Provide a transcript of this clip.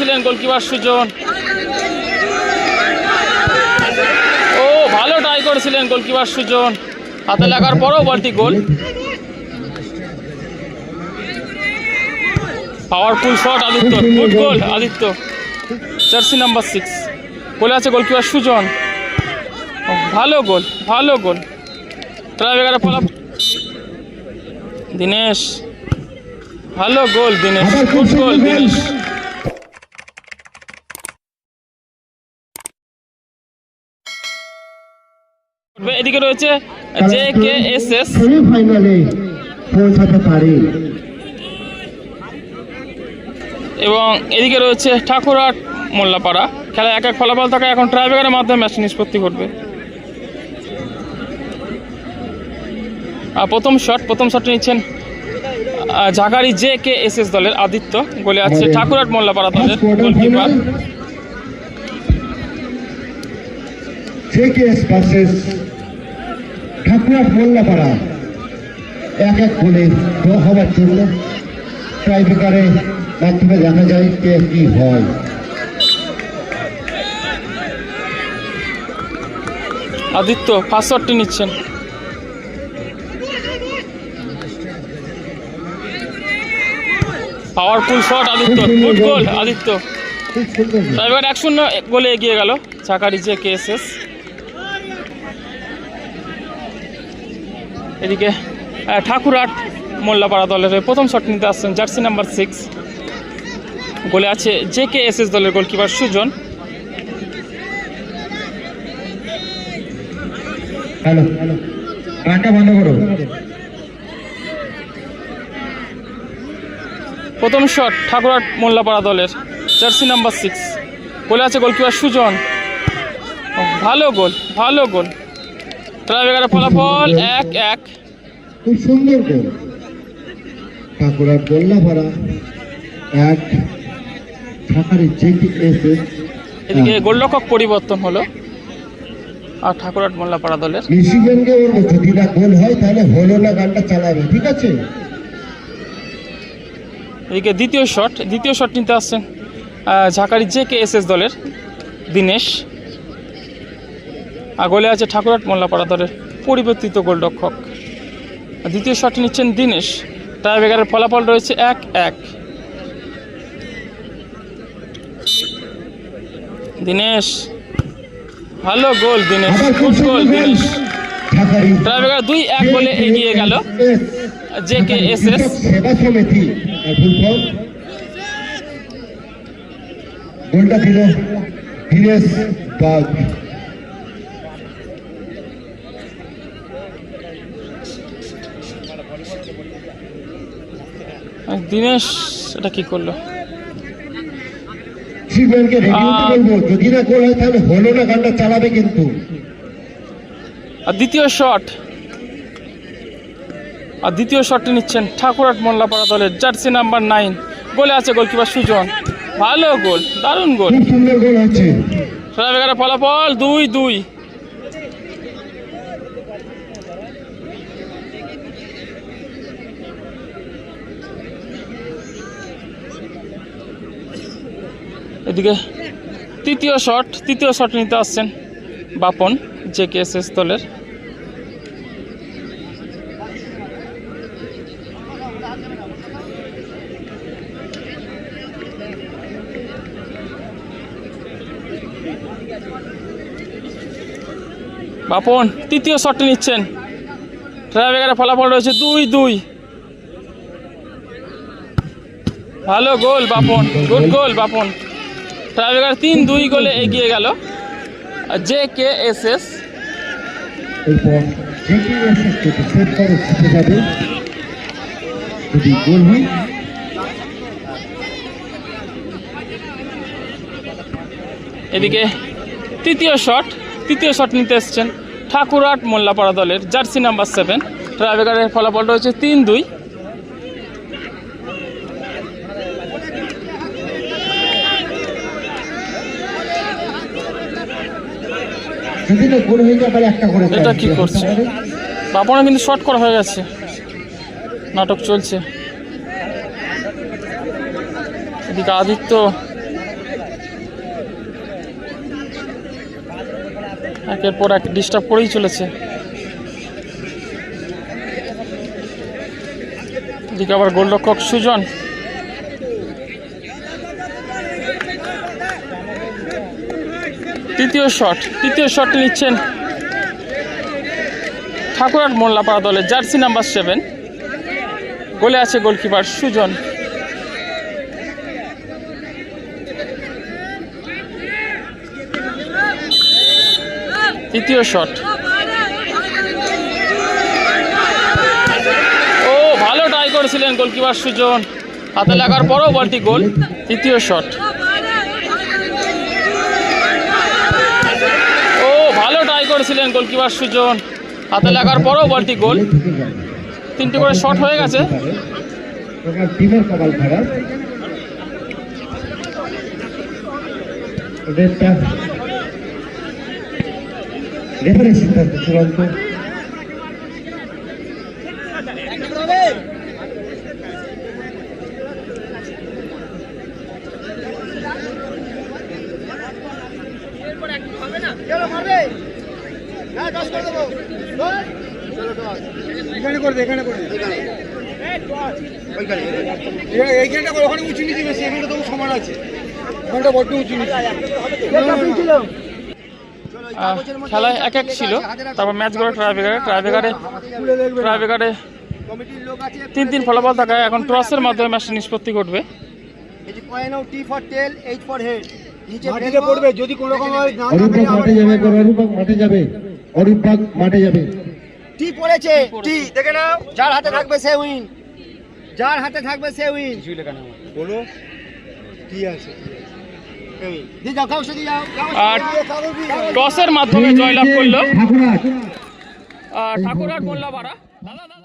করেছিলেন গোলকিপার সুজন। ও, ভালো ট্রাই করেছিলেন গোলকিপার সুজন। হাতে লাগার পরও বলটি goal. Powerful shot Aditya. Good goal Aditya. Jersey number six গোলে আছে গোলকিপার সুজন। ভালো গোল ভালো গোল ট্রাইবেগারে ফলাফল। দিনেশ। ভালো গোল দিনেশ। গুড গোল সুন্দর দিনেশ এদিকে রয়েছে জে কে এস এস সেমিফাইনালে পৌঁছাতে পারে। এবং এদিকে রয়েছে ঠাকুরহাট মোল্লাপাড়া। খেলা এক এক ফলাফল থাকে এখন ট্রাইবেগারের মাধ্যমে ম্যাচ নিষ্পত্তি আর প্রথম শট প্রথম শট নিচ্ছেন ঝাগারি জে কে এস এস দলের আদিত্য। গোলে আছে ঠাকুরহাট মোল্লাপাড়া দলের গোলকিপার ঠাকুরাট মোল্লাপাড়া এক এক গোলে ড্র হওয়ার জন্য টাইব্রেকারে মাধ্যমে দেখা যায় কে কি হয়। আদিত্য শটটি নিচ্ছেন। Powerful shot Aditya. Good goal Aditya. এবার এক শূন্য গোলে এগিয়ে গেল। চাকারি যে কে এস এস এদিকে ঠাকুরহাট মোল্লাপাড়া দলের হয়ে প্রথম শট নিতে আসছেন জার্সি নাম্বার সিক্স। গোলে আছে জে কে এস এস দলের গোলকিপার সুজন। হ্যালো বন্ধ করো। প্রথম শট ঠাকুরহাট মোল্লাপাড়া দলের জার্সি নাম্বার সিক্স। গোলে আছে গোলকিপার সুজন। ভালো গোল ভালো গোল। ট্রাইবেগারের ফলাফল এক এক। খুব সুন্দর গোল ঠাকুরাট গোল্লাপাড়া এক ঢাকার জেকেএস এদিকে গোলরক্ষক পরিবর্তন হলো। আর মোল্লাপাড়া দলের। যদি না গোল হয় তাহলে হলো না গানটা চালাবে ঠিক আছে? এদিকে দ্বিতীয় শট দ্বিতীয় শট নিতে আসছেন ঝাঁকারি জে কে এস এস দলের দিনেশ। আর গোলে আছে ঠাকুরহাট মোল্লাপাড়া দলের পরিবর্তিত গোলরক্ষক। দ্বিতীয় শট নিচ্ছেন দিনেশ। টাইব্রেকারের ফলাফল রয়েছে এক এক। দিনেশ। ভালো goal Dinesh good goal Dinesh. Tiebreaker দুই এক গোলে এগিয়ে গেল জে কে এস এস গোলটা দিল দীনেশ বাগ দিনেশ এটা কি করল? শিবম্যানকে রেডিওতে বলব। যদি না গোল হয় তাহলে হলো না গানটা চালাবে কিন্তু। আর দ্বিতীয় শট। আর দ্বিতীয় শটটি নিচ্ছেন মোল্লাপাড়া দলের জার্সি নাম্বার নাইন। গোলে আছে গোলকিপার সুজন। ভালো গোল দারুণ গোল। সুন্দর ফলাফল দুই দুই। এদিকে তৃতীয় শট তৃতীয় শট নিতে আসছেন Bapan J K S Bapan, তৃতীয় শটটি নিচ্ছেন। ট্রাইবেগারের ফলাফল রয়েছে দুই দুই। ভালো goal Bapan, good goal Bapan. Tiebreaker তিন দুই গোলে এগিয়ে গেল। জে কে এস এস এদিকে তৃতীয় শট তৃতীয় শট নিতে এসছেন ঠাকুরহাট মোল্লাপাড়া দলের জার্সি নাম্বার সেভেন। ট্রাইবেগারের ফলাফলটা হচ্ছে তিন দুই। এটা কি করছে। বাপনা কিন্তু শর্ট করা হয়ে গেছে। নাটক চলছে। এদিকে আদিত্য। একের পর এক ডিস্টার্ব করেই চলেছে। এদিকে আবার গোলরক্ষক সুজন। তৃতীয় শট তৃতীয় শট নিচ্ছেন ঠাকুরহাট মোল্লাপাড়া দলের জার্সি নাম্বার সেভেন গোলে আছে গোলকিপার সুজন। তৃতীয় শট ও, ভালো ট্রাই করেছিলেন গোলকিপার সুজন। হাতে লাগার পরও বলটি গোল তৃতীয় শট ও ভালো ট্রাই করেছিলেন গোলকিপার সুজন। হাতে লাগার পরও বলটি গোল। তিনটে করে শট হয়ে গেছে। এখানে করে দে এখানে করে দে। এইখানটা করে ওখানে উঁচু নিচে বেশি এখানটা তো সমান আছে। ওখানটা বড্ড উঁচু নিচে। খেলায় এক এক ছিল তারপর ম্যাচ গড়ে ট্রাইবেকারে ট্রাইবেকারে ট্রাইবেকারে কমিটির লোক আছে তিন তিন ফলাফল থাকায় এখন টসের মাধ্যমে ম্যাচটা নিষ্পত্তি ঘটবে। এই যে coin T for tail H for head নিচে মাটিতে পড়বে যদি কোনো রকম হয় মাঠে যাবে মাঠে যাবে। অরূপক মাঠে যাবে। টি পড়েছে টি দেখে নাও যার হাতে থাকবে সে উইন যার হাতে থাকবে সে উইন বলো টি আছে? টসের মাধ্যমে জয়লাভ করল। ঠাকুরহাট মোল্লাপাড়া দাদা।